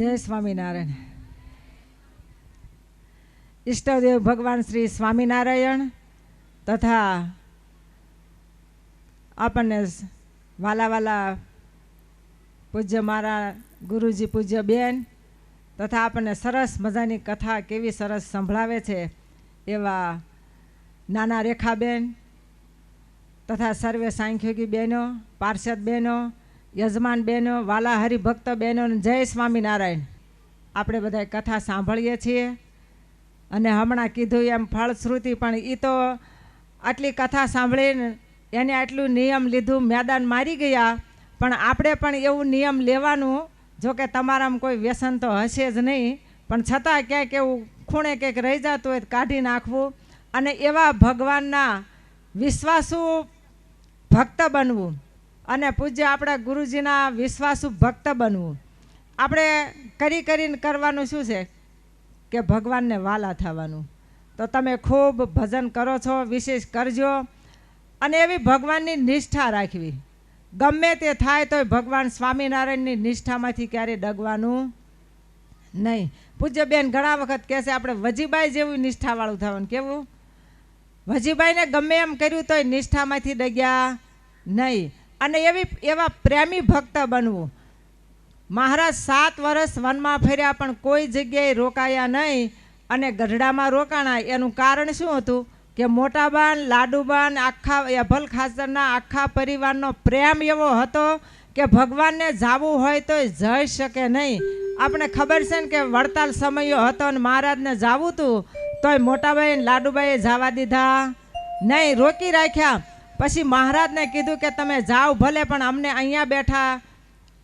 જય સ્વામિનારાયણ. ઈષ્ટદેવ ભગવાન શ્રી સ્વામિનારાયણ તથા આપણને વાલાવાલા વાલા વાલા પૂજ્ય મારા ગુરુજી પૂજ્ય બેન તથા આપણને સરસ મજાની કથા કેવી સરસ સંભળાવે છે એવા નાના રેખાબેન તથા સર્વે સાંખ્યોગી બહેનો પાર્ષદ બહેનો યજમાન બહેનો, વાલા હરિભક્ત બહેનો જય સ્વામિનારાયણ. આપણે બધા કથા સાંભળીએ છીએ અને હમણાં કીધું એમ ફળશ્રુતિ, પણ એ તો આટલી કથા સાંભળીને એને આટલું નિયમ લીધું, મેદાન મારી ગયા, પણ આપણે પણ એવું નિયમ લેવાનું જો કે તમારામાં કોઈ વ્યસન તો હશે જ નહીં, પણ છતાં ક્યાંક એવું ખૂણે ક્યાંક રહી જતું હોય કાઢી નાખવું અને એવા ભગવાનના વિશ્વાસુ ભક્ત બનવું. અને પૂજ્ય આપણા ગુરુજીના વિશ્વાસુ ભક્ત બનવું. આપણે કરી કરીને કરવાનું શું છે? કે ભગવાનને વાલા થવાનું. તો તમે ખૂબ ભજન કરો છો, વિશેષ કરજો. અને એવી ભગવાનની નિષ્ઠા રાખવી. ગમે તે થાય તોય ભગવાન સ્વામિનારાયણની નિષ્ઠામાંથી ક્યારેય ડગવાનું નહીં. પૂજ્ય બેન ઘણા વખત કહે છે, આપણે વજીબાઈ જેવું નિષ્ઠાવાળું થવાનું. કેવું? વજીબાઈને ગમે એમ કર્યું તોય નિષ્ઠામાંથી ડગ્યા નહીં. અને એવી એવા પ્રેમી ભક્ત બનવું. મહારાજ સાત વર્ષ વનમાં ફર્યા પણ કોઈ જગ્યાએ રોકાયા નહીં અને ગઢડામાં રોકાણા. એનું કારણ શું હતું? કે મોટાબાન, લાડુબાન, આખા અભલ ખાસરના આખા પરિવારનો પ્રેમ એવો હતો કે ભગવાનને જાવું હોય તો જઈ શકે નહીં. આપણે ખબર છે ને કે વડતાલ સમયો હતો અને મહારાજને જાવું હતું તોય મોટાબાઈ લાડુબાઈએ જવા દીધા. નહીં, રોકી રાખ્યા. પછી મહારાજને કીધું કે તમે જાઓ ભલે, પણ અમને અહીંયા બેઠા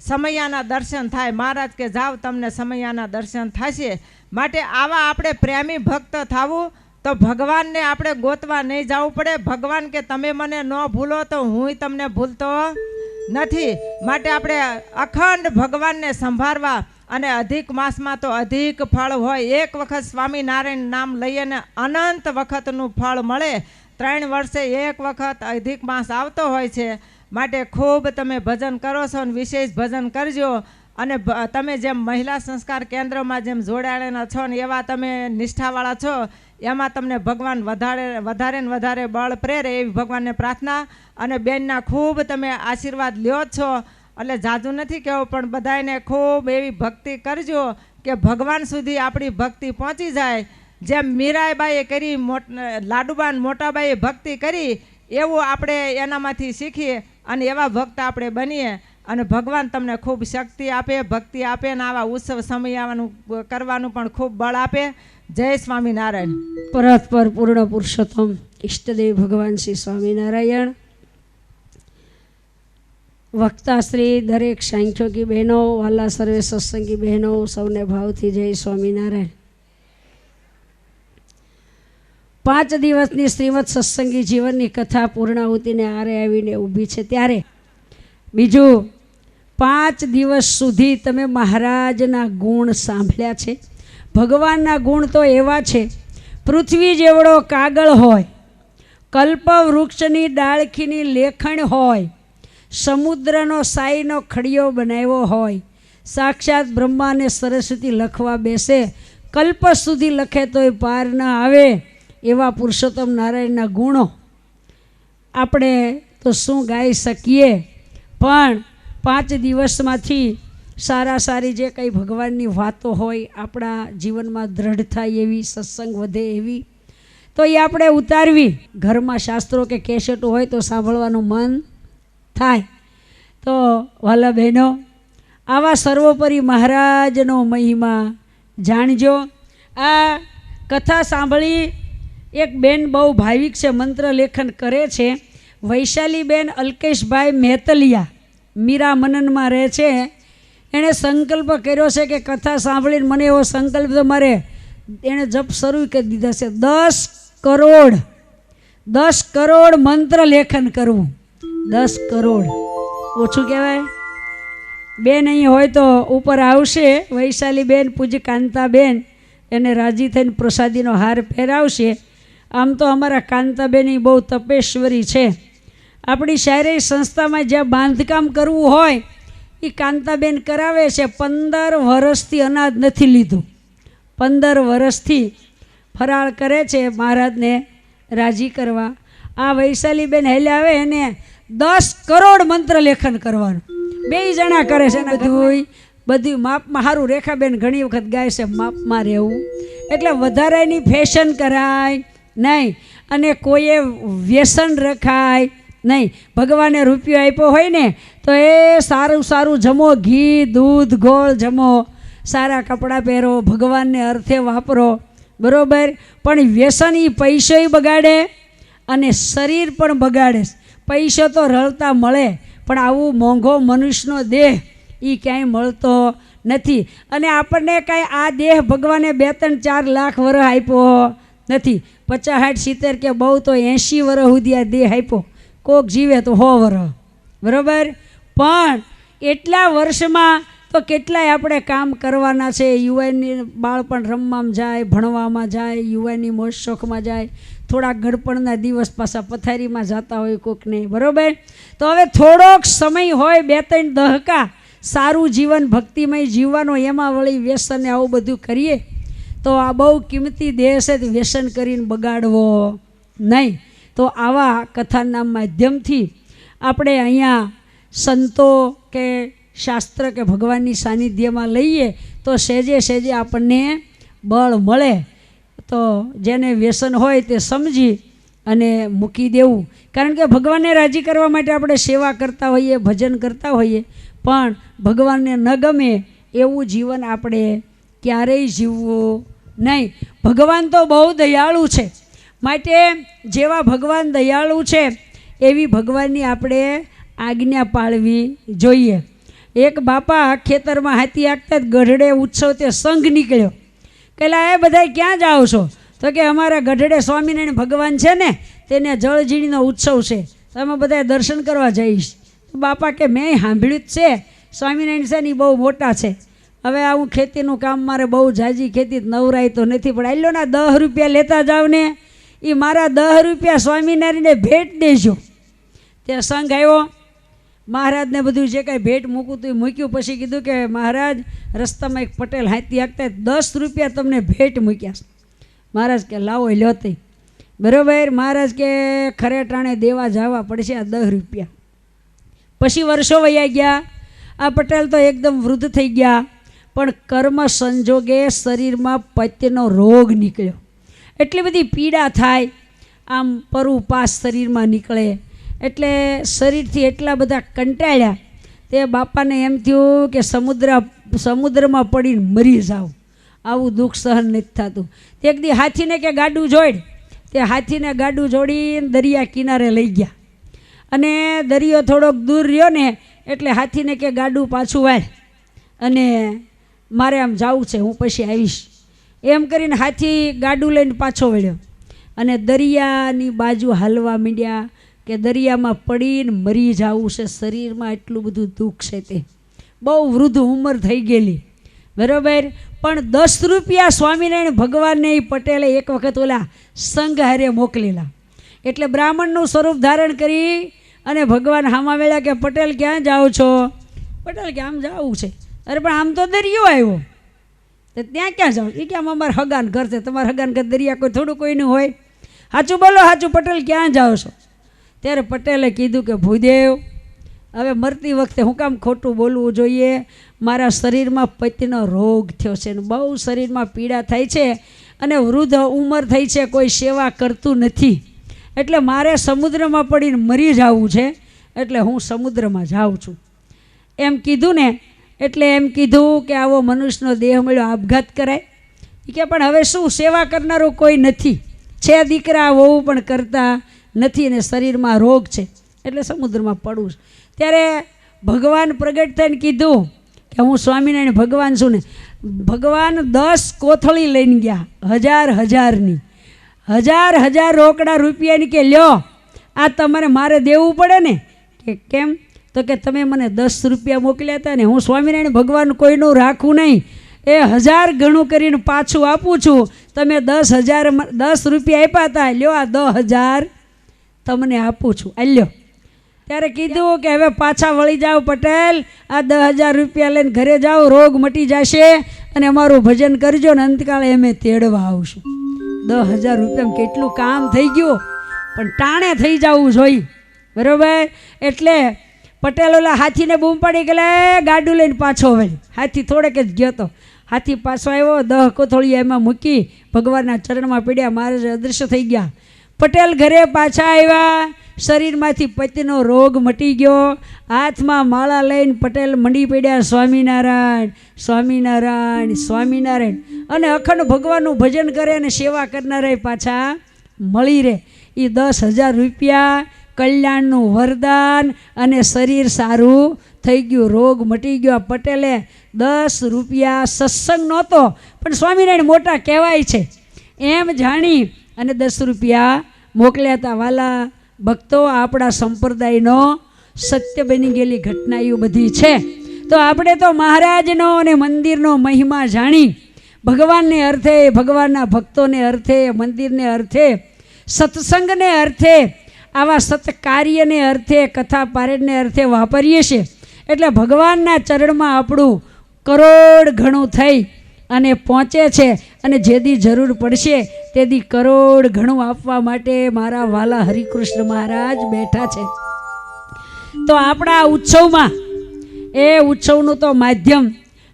સમૈયાના દર્શન થાય. મહારાજ કે, જાઓ, તમને સમૈયાના દર્શન થશે. માટે આવા આપણે પ્રેમી ભક્ત થવું તો ભગવાનને આપણે ગોતવા નહીં જવું પડે. ભગવાન કે, તમે મને ન ભૂલો તો હું તમને ભૂલતો નથી. માટે આપણે અખંડ ભગવાનને સંભાળવા અને અધિક માસમાં તો અધિક ફળ હોય. એક વખત સ્વામિનારાયણ નામ લઈએ ને અનંત વખતનું ફળ મળે. ત્રણ વર્ષે એક વખત અધિક માસ આવતો હોય છે, માટે ખૂબ તમે ભજન કરો છો અને વિશેષ ભજન કરજો. અને તમે જેમ મહિલા સંસ્કાર કેન્દ્રમાં જેમ જોડાયેલા છો ને એવા તમે નિષ્ઠાવાળા છો, એમાં તમને ભગવાન વધારે વધારે ને વધારે બળ પ્રેરે એવી ભગવાનને પ્રાર્થના અને બેનના ખૂબ તમે આશીર્વાદ લ્યો છો. એટલે જાજુ નથી કહેવું પણ બધાને ખૂબ એવી ભક્તિ કરજો કે ભગવાન સુધી આપણી ભક્તિ પહોંચી જાય. જેમ મીરાબાઈએ કરી, મોટ, લાડુબાન મોટાબાઈએ ભક્તિ કરી, એવું આપણે એનામાંથી શીખીએ અને એવા ભક્ત આપણે બનીએ અને ભગવાન તમને ખૂબ શક્તિ આપે, ભક્તિ આપે અને આવા ઉત્સવ સમયાવાનું કરવાનું પણ ખૂબ બળ આપે. જય સ્વામિનારાયણ. પરસ્પર પૂર્ણ પુરુષોત્તમ ઈષ્ટદેવ ભગવાન શ્રી સ્વામિનારાયણ. વક્તાશ્રી દરેક સાંખ્યોગી બહેનો, વાલા સર્વે સત્સંગી બહેનો, સૌને ભાવથી જય સ્વામિનારાયણ. પાંચ દિવસની શ્રીમદ સત્સંગી જીવનની કથા પૂર્ણાહુતિને આરે આવીને ઊભી છે. ત્યારે બીજું, પાંચ દિવસ સુધી તમે મહારાજના ગુણ સાંભળ્યા છે. ભગવાનના ગુણ તો એવા છે, પૃથ્વી જેવડો કાગળ હોય કલ્પ વૃક્ષની ડાળખીની લેખણ હોય, સમુદ્રનો સાઈનો ખડિયો બનાવ્યો હોય, સાક્ષાત બ્રહ્માને સરસ્વતી લખવા બેસે, કલ્પ સુધી લખે તોય પાર ન આવે. એવા પુરુષોત્તમ નારાયણના ગુણો આપણે તો શું ગાઈ શકીએ? પણ પાંચ દિવસમાંથી સારા સારી જે કંઈ ભગવાનની વાતો હોય, આપણા જીવનમાં દ્રઢ થાય એવી, સત્સંગ વધે એવી, તો એ આપણે ઉતારવી. ઘરમાં શાસ્ત્રો કે કેસેટો હોય તો સાંભળવાનું મન થાય. તો વાલા બહેનો, આવા સર્વોપરી મહારાજનો મહિમા જાણજો. આ કથા સાંભળી એક બેન બહુ ભાવિક છે, મંત્ર લેખન કરે છે. વૈશાલીબેન અલ્કેશભાઈ મેતલિયા મીરા મનનમાં રહે છે. એણે સંકલ્પ કર્યો છે કે કથા સાંભળીને મને એવો સંકલ્પ તો મારે એણે જપ શરૂ કરી દીધા છે. દસ કરોડ દસ કરોડ મંત્ર લેખન કરવું. દસ કરોડ. ઓછું કહેવાય? બેન અહીં હોય તો ઉપર આવશે. વૈશાલી બેન પૂજ્ય કાંતાબેન એને રાજી થઈને પ્રસાદીનો હાર પહેરાવશે. આમ તો અમારા કાંતાબેની બહુ તપેશ્વરી છે. આપણી શારીરિક સંસ્થામાં જ્યાં બાંધકામ કરવું હોય એ કાંતાબેન કરાવે છે, પંદર વર્ષથી અનાજ નથી લીધું. પંદર વર્ષથી ફરાળ કરે છે મહારાજને રાજી કરવા. આ વૈશાલીબેન હેલે આવે એને દસ કરોડ મંત્ર લેખન કરવાનું. બે જણા કરે છે બધું બધું માપમાં સારું રેખાબેન ઘણી વખત ગાય છે, માપમાં રહેવું. એટલે વધારાની ફેશન કરાય નહીં. અને કોઈએ વ્યસન રખાય નહીં. ભગવાને રૂપિયો આપ્યો હોય ને, તો એ સારું સારું જમો, ઘી, દૂધ, ગોળ જમો. સારા કપડાં પહેરો, ભગવાનને અર્થે વાપરો. બરાબર? પણ વ્યસન એ પૈસોય બગાડે અને શરીર પણ બગાડે. પૈસો તો રળતા મળે, પણ આવું મોંઘો મનુષ્યનો દેહ એ ક્યાંય મળતો નથી. અને આપણને કાંઈ આ દેહ ભગવાને બે ત્રણ ચાર લાખ વર્ષ આપ્યો નથી. પચાસ સાઠ, સિત્તેર કે બહુ તો એંશી વર્ષ સુધી આ દેહ આપ્યો. કોક જીવે તો હો વર્ષ બરાબર? પણ એટલા વર્ષમાં તો કેટલાય આપણે કામ કરવાના છે. યુવાનની બાળપણ રમવામાં જાય, ભણવામાં જાય, યુવાનની મોજ શોખમાં જાય. થોડા ગડપણના દિવસ પાછા પથારીમાં જતા હોય કોકને. બરાબર? તો હવે થોડોક સમય હોય, બે ત્રણ દહકા સારું જીવન, ભક્તિમય જીવવાનો, એમાં વળી વ્યસન આવું બધું કરીએ. તો આ બહુ કિંમતી દેહ તે વ્યસન કરીને બગાડવો નહીં. તો આવા કથાના માધ્યમથી આપણે અહીંયા સંતો કે શાસ્ત્ર કે ભગવાનની સાનિધ્યમાં લઈએ તો સેજે સેજે આપણને બળ મળે. તો જેને વ્યસન હોય તે સમજી અને મૂકી દેવું. કારણ કે ભગવાનને રાજી કરવા માટે આપણે સેવા કરતા હોઈએ, ભજન કરતા હોઈએ, પણ ભગવાનને ન ગમે એવું જીવન આપણે ક્યારેય જીવવું નહીં, ભગવાન તો બહુ દયાળુ છે. માટે જેવા ભગવાન દયાળુ છે, એવી ભગવાનની આપણે આજ્ઞા પાળવી જોઈએ. એક બાપા ખેતરમાં હાથી આગતા ગઢડે ઉત્સવ તે સંઘ નીકળ્યો. કહેલા, એ બધા ક્યાં જાઓ છો? તો કે, અમારા ગઢડે સ્વામિનારાયણ ભગવાન છે ને, તેને જળઝીણીનો ઉત્સવ છે. તમે બધા દર્શન કરવા જઈશ. બાપા કે મેં સાંભળ્યું જ છે, સ્વામિનારાયણ છે ને એ બહુ મોટા છે. હવે આ હું ખેતીનું કામ મારે બહુ જાજી ખેતી નવરાય તો નથી, પણ આલ્યો ના દસ રૂપિયા લેતા જાવ ને એ મારા દસ રૂપિયા સ્વામિનારાયણને ભેટ દેજો. ત્યાં સંઘ આવ્યો, મહારાજને બધું જે કાંઈ ભેટ મૂકું હતું એ મૂક્યું, પછી કીધું કે મહારાજ, રસ્તામાં એક પટેલ હાથી હાંકતા દસ રૂપિયા તમને ભેટ મૂક્યા મહારાજ કે, લાવો લો તે. બરાબર, મહારાજ કે ખરે ટાણે દેવા જવા પડશે આ દસ રૂપિયા. પછી વર્ષો વયા ગયા, આ પટેલ તો એકદમ વૃદ્ધ થઈ ગયા. પણ કર્મ સંજોગે શરીરમાં પત્યનો રોગ નીકળ્યો. એટલી બધી પીડા થાય, આમ પરુપાસ શરીરમાં નીકળે. એટલે શરીરથી એટલા બધા કંટાળ્યા, તે બાપાને એમ થયું કે સમુદ્ર, સમુદ્રમાં પડીને મરી જાવ આવું દુઃખ સહન નથી થતું. તે એક દી હાથીને કે ગાડું જોડ. તે હાથીને ગાડું જોડીને દરિયા કિનારે લઈ ગયા. અને દરિયો થોડોક દૂર રહ્યો ને, એટલે હાથીને કે ગાડું પાછું વાળ. અને મારે આમ જવું છે, હું પછી આવીશ. એમ કરીને હાથી ગાડું લઈને પાછો વળ્યો. અને દરિયાની બાજુ હાલવા મીડ્યા કે દરિયામાં પડીને મરી જવું છે, શરીરમાં એટલું બધું દુઃખ છે તે. બહુ વૃદ્ધ ઉંમર થઈ ગયેલી. બરાબર? પણ દસ રૂપિયા સ્વામિનારાયણ ભગવાનને એ પટેલે એક વખત ઓલા સંઘહારે મોકલેલા. એટલે બ્રાહ્મણનું સ્વરૂપ ધારણ કરી અને ભગવાન હામા વેળા કે, પટેલ, ક્યાં જાઓ છો? પટેલ, કે આમ જાવું છે. અરે પણ આમ તો દરિયો આવ્યો. તો ત્યાં ક્યાં જાઓ એ કે અમારે હગાન ઘર છે? તમારે હગાન ઘર દરિયા કોઈ, થોડું કોઈનું હોય? સાચું બોલો સાચું પટેલ, ક્યાં જાઓ છો? ત્યારે પટેલે કીધું કે, ભૂદેવ, હવે મરતી વખતે હું કામ ખોટું બોલવું જોઈએ? મારા શરીરમાં પતિનો રોગ થયો છે ને બહુ શરીરમાં પીડા થાય છે અને વૃદ્ધ ઉંમર થઈ છે, કોઈ સેવા કરતું નથી. એટલે મારે સમુદ્રમાં પડીને મરી જવું છે, એટલે હું સમુદ્રમાં જાઉં છું. એમ કીધું ને એટલે એમ કીધું કે આવો મનુષ્યનો દેહ મળ્યો આપઘાત કરાય. કે પણ હવે શું સેવા કરનારો કોઈ નથી. છે દીકરા, વહુ પણ કરતા નથી ને શરીરમાં રોગ છે. એટલે સમુદ્રમાં પડવું છે. ત્યારે ભગવાન પ્રગટ થઈને કીધું કે હું સ્વામિનારાયણ ભગવાન છું ને, ભગવાન દસ કોથળી લઈને ગયા, હજાર હજારની. હજાર હજાર રોકડા રૂપિયાની કે લ્યો, આ તમારે મારે દેવું પડે ને? કે કેમ? તો કે તમે મને દસ રૂપિયા મોકલ્યા હતા ને હું સ્વામિનારાયણ ભગવાન કોઈનું રાખું નહીં. એ હજાર ગણું કરીને પાછું આપું છું. તમે દસ હજાર દસ રૂપિયા આપ્યા હતા લ્યો આ દસ હજાર તમને આપું છું. આ લ્યો. ત્યારે કીધું કે હવે પાછા વળી જાઓ પટેલ, આ દસ હજાર રૂપિયા લઈને ઘરે જાઓ, રોગ મટી જશે અને અમારું ભજન કરજો ને અંતકાળે અમે તેડવા આવશું. દસ હજાર રૂપિયામાં કેટલું કામ થઈ ગયું. પણ ટાણે થઈ જવું જોઈએ બરાબર? એટલે પટેલ ઓલા હાથીને બૂમ પડી ગયેલા ગાડું લઈને પાછો વળી હાથી થોડેક જ ગયો તો. હાથી પાછો આવ્યો, દહ કોથળીઓ એમાં મૂકી, ભગવાનના ચરણમાં પીડ્યા મહારાજ અદૃશ્ય થઈ ગયા. પટેલ ઘરે પાછા આવ્યા. શરીરમાંથી પતિનો રોગ મટી ગયો. હાથમાં માળા લઈને પટેલ મંડી પડ્યા, સ્વામિનારાયણ સ્વામિનારાયણ સ્વામિનારાયણ. અને અખંડ ભગવાનનું ભજન કરે અને સેવા કરનારા પાછા મળી રહે. એ દસ હજાર રૂપિયા કલ્યાણનું વરદાન અને શરીર સારું થઈ ગયું. રોગ મટી ગયો. પટેલે દસ રૂપિયા સત્સંગ નહોતો, પણ સ્વામિનારાયણ મોટા કહેવાય છે. એમ જાણી અને દસ રૂપિયા મોકલ્યા હતા. વાલા ભક્તો, આપણા સંપ્રદાયનો સત્ય બની ગયેલી ઘટના એ બધી છે. તો આપણે તો મહારાજનો અને મંદિરનો મહિમા જાણી, ભગવાનને અર્થે, ભગવાનના ભક્તોને અર્થે, મંદિરને અર્થે, સત્સંગને અર્થે આવા સત્કાર્યને અર્થે કથા પારેડને અર્થે વાપરીએ છીએ. એટલે ભગવાનના ચરણમાં આપણું કરોડ ઘણું થઈ અને પહોંચે છે અને જેદી જરૂર પડશે તેદી કરોડ ઘણું આપવા માટે મારા વાલા હરિકૃષ્ણ મહારાજ બેઠા છે. તો આપણા ઉત્સવમાં, એ ઉત્સવનું તો માધ્યમ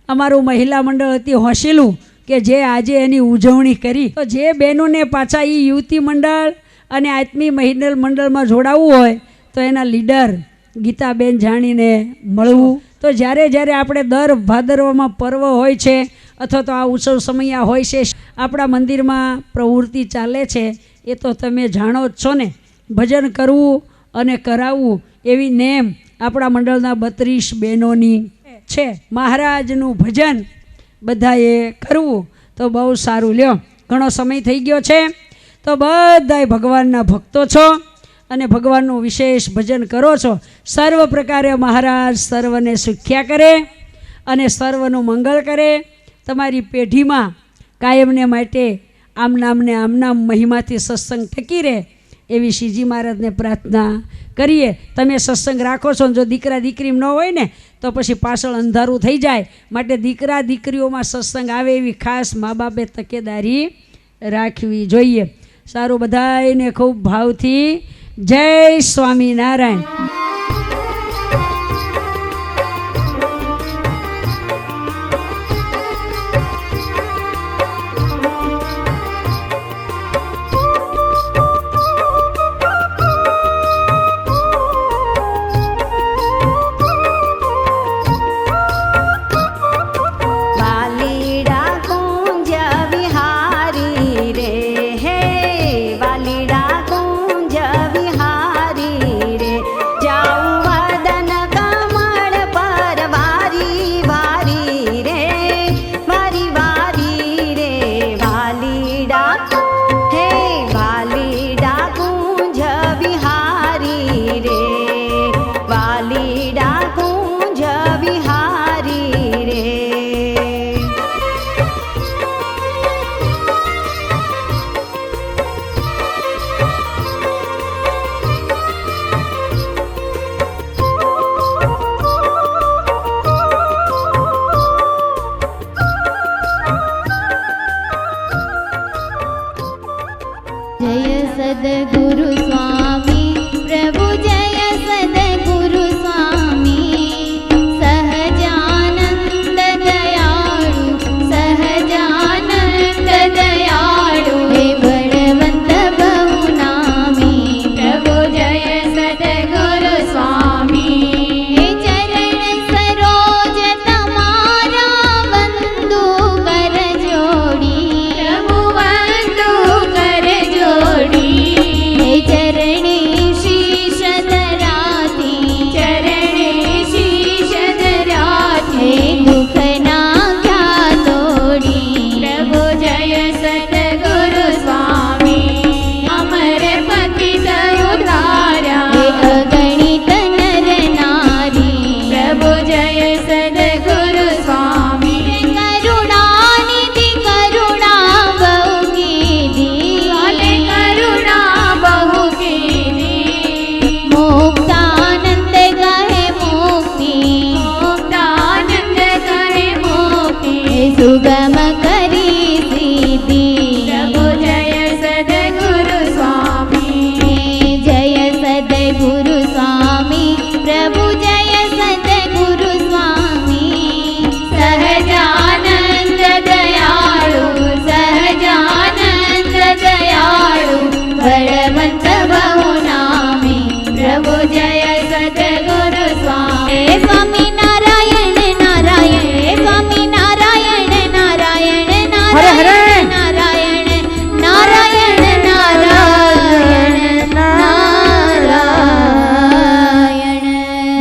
અમારું મહિલા મંડળ હતી હોંશેલું કે જે આજે એની ઉજવણી કરી. તો જે બહેનોને પાછા એ યુવતી મંડળ અને આત્મી મહિલા મંડળમાં જોડાવવું હોય તો એના લીડર ગીતાબેન જાણીને મળવું. તો જ્યારે જ્યારે આપણે દર ભાદરવામાં પર્વ હોય છે અથવા તો આ ઉત્સવ સમયા હોય છે, આપણા મંદિરમાં પ્રવૃત્તિ ચાલે છે, એ તો તમે જાણો જ છો ને. ભજન કરવું અને કરાવવું એવી નેમ આપણા મંડળના બત્રીસ બહેનોની છે. મહારાજનું ભજન બધાએ કરવું તો બહુ સારું. લ્યો, ઘણો સમય થઈ ગયો છે. તો બધાય ભગવાનના ભક્તો છો અને ભગવાનનું વિશેષ ભજન કરો છો. સર્વ પ્રકારે મહારાજ સર્વને સુખ્યા કરે અને સર્વનું મંગળ કરે. તમારી પેઢીમાં કાયમને માટે આમ નામને આમ નામ મહિમાથી સત્સંગ ટકી રહે એવી શ્રીજી મહારાજને પ્રાર્થના કરીએ. તમે સત્સંગ રાખો છો જો દીકરા દીકરી ન હોય ને તો પછી પાછળ અંધારું થઈ જાય. માટે દીકરા દીકરીઓમાં સત્સંગ આવે એવી ખાસ મા બાપે તકેદારી રાખવી જોઈએ. સારું બધાને ખૂબ ભાવથી જય સ્વામિનારાયણ.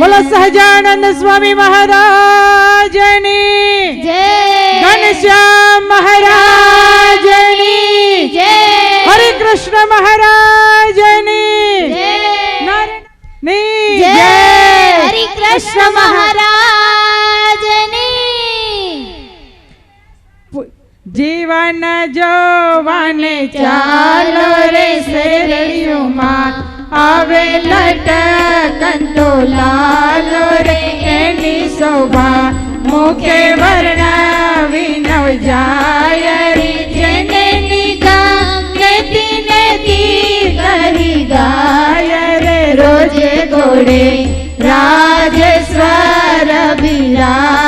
બોલો સહજાનંદ સ્વામી મહારાજની. જય. ઘનશ્યામ મહારાજની. જય. હરે કૃષ્ણ મહારાજની. જય. જય. કૃષ્ણ મહારાજની. જીવન જોવાને ચાલો રે શેરડીઓમાં આવે લટકંતો લાલ રે, એની શોભા મુખે વર્ણવી નવ જાય જેને નિગા કેતી નેતી કરી ગાય રે, રોજે ગોડે રાજેશ્વર બિરાજે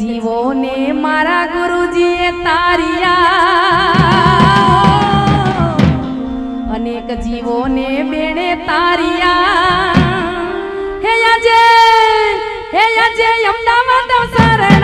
જીવોને મારા ગુરુજીએ તારિયા. અનેક જીવોને બેણે તારિયા. હે અજય હે અજય અમદાવાદ સારા